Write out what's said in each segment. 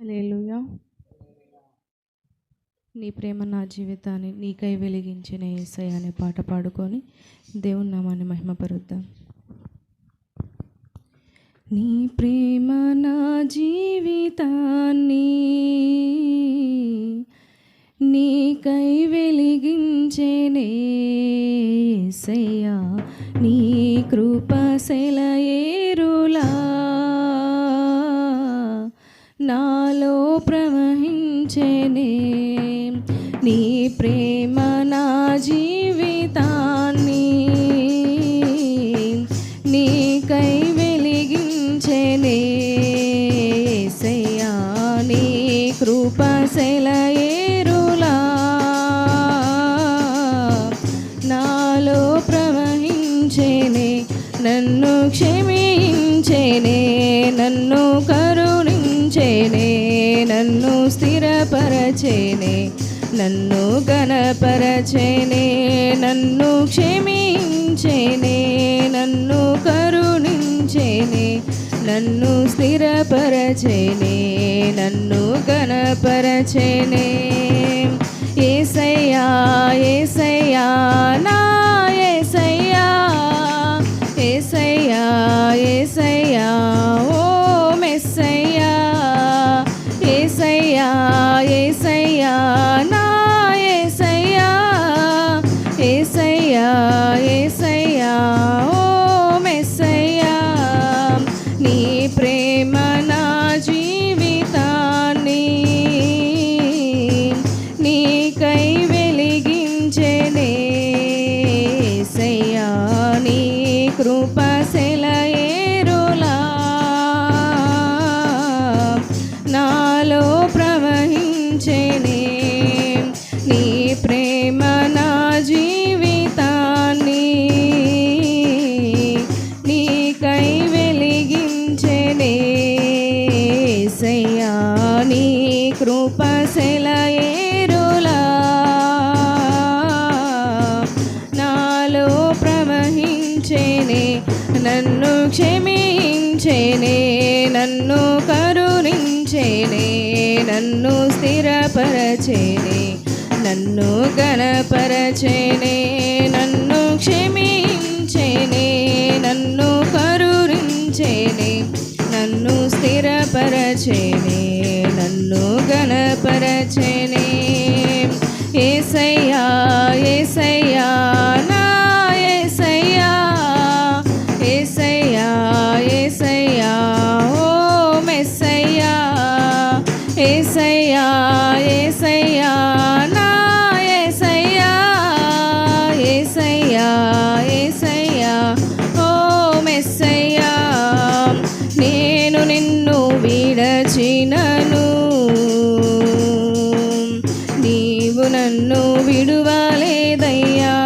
హల్లెలూయా. నీ ప్రేమ నా జీవితాన్ని నీకై వెలిగించిన ఏసై అనే పాట పాడుకొని దేవుని నామాన్ని మహిమపరుద్దాం. నీ ప్రేమ నా జీవితాన్ని నీకై వెలిగించేనే ఏసయ్యా. నీ కృప సెలయే ప్రవహించేనే నీ ప్రేమ నా జీవితాన్ని నీకై వెలిగించేనే. సయ్యా నీ కృప సెలయేరులా. నాలో ప్రవహించేనే నన్ను క్షమించేనే నన్ను కరుణించేనే నన్ను గణపరచేనే నన్ను గణపరచేనే నన్ను క్షమించేనే నన్ను కరుణించేనే నన్ను స్థిరపరచేనే నన్ను గణపరచేనే. ఏసయ్యా ఏసయ్యా నా నీకై నన్ను క్షమించేనే నన్ను కరుణించేనే నన్ను స్థిరపరచేనే నన్ను గణపరచేనే నన్ను క్షమించేనే నన్ను కరుణించేనే నన్ను స్థిరపరచేనే నన్ను గణపరచేనే ఏసయ్యా ఏసయ్యా ఏసయ్యా ఏసయ్యా నా ఏసయ్యా ఏసయ్యా ఏసయ్యా ఓ మెస్సయ్యా నేను నిన్ను విడచినను. నీవు నన్ను విడువలేదయ్యా.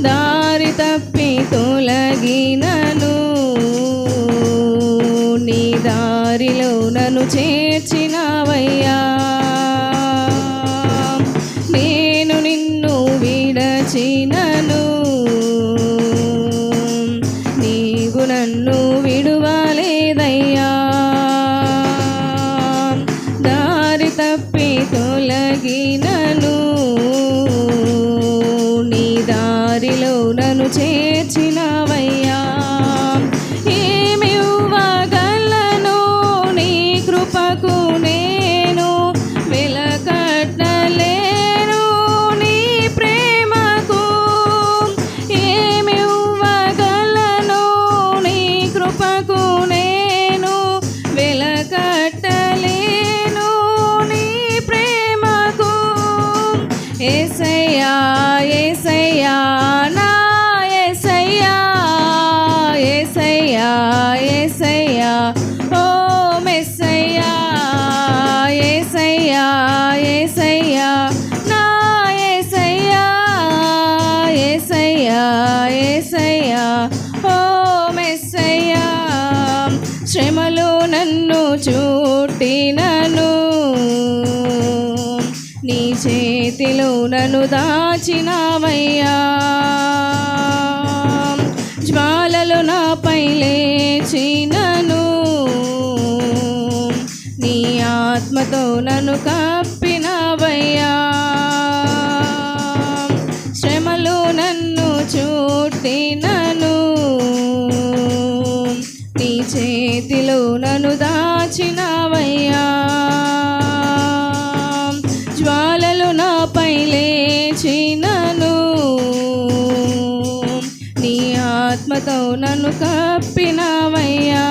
దారి తప్పి తొలగినను. దారిలో చేర్చినవయ్యా. ఏసయ్యా నీ చేతిలో నన్ను దాచినావయ్యా. జ్వాలలు నాపై లేచినను నీ ఆత్మతో నన్ను కప్పినవయ్యా. ఆత్మతో నన్ను కప్పినావయ్యా.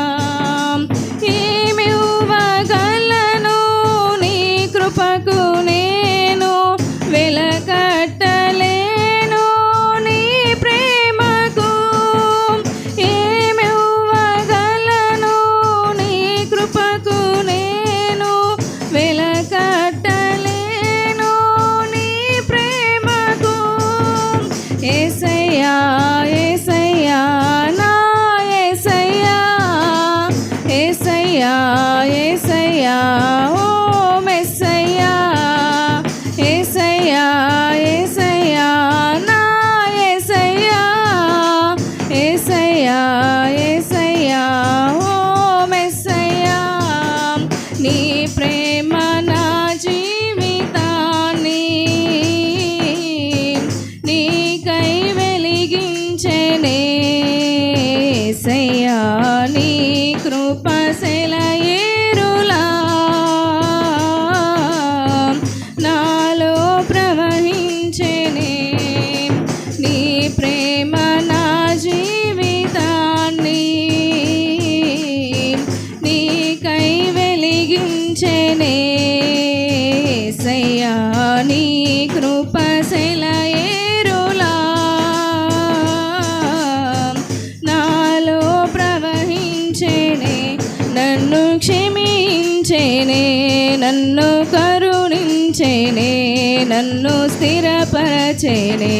కరుణించేనే నన్ను కరుణించేనే నన్ను స్థిరపరచేనే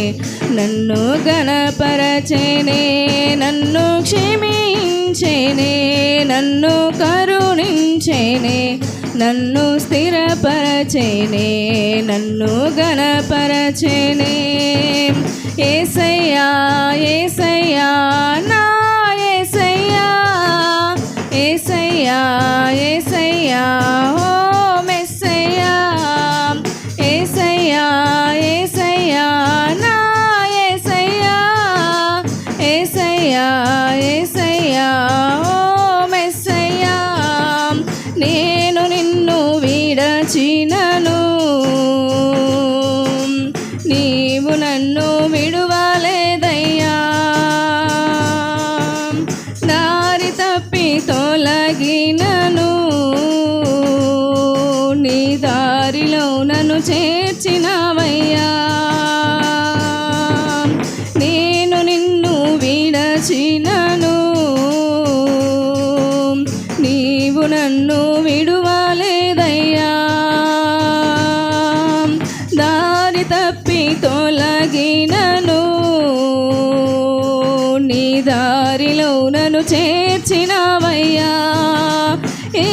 నన్ను గణపరచేనే నన్ను క్షమించేనే నన్ను కరుణించేనే నన్ను స్థిరపరచేనే నన్ను గణపరచేనే ఏసయ్యా ఏసయ్యా నా ఏసయ్యా ఏసయ్యా ఏసయ్యా. ఏసయ్యా ఓ మెస్సయ్యా ఏసయ్యా ఏసయ్యా నా ఏసయ్యా ఏసయ్యా ఏసయ్యా ఓ మెస్సయ్యా నేను నిన్ను విడచినను నీవు నన్ను నన్ను చేర్చినవయ్యా. ఏ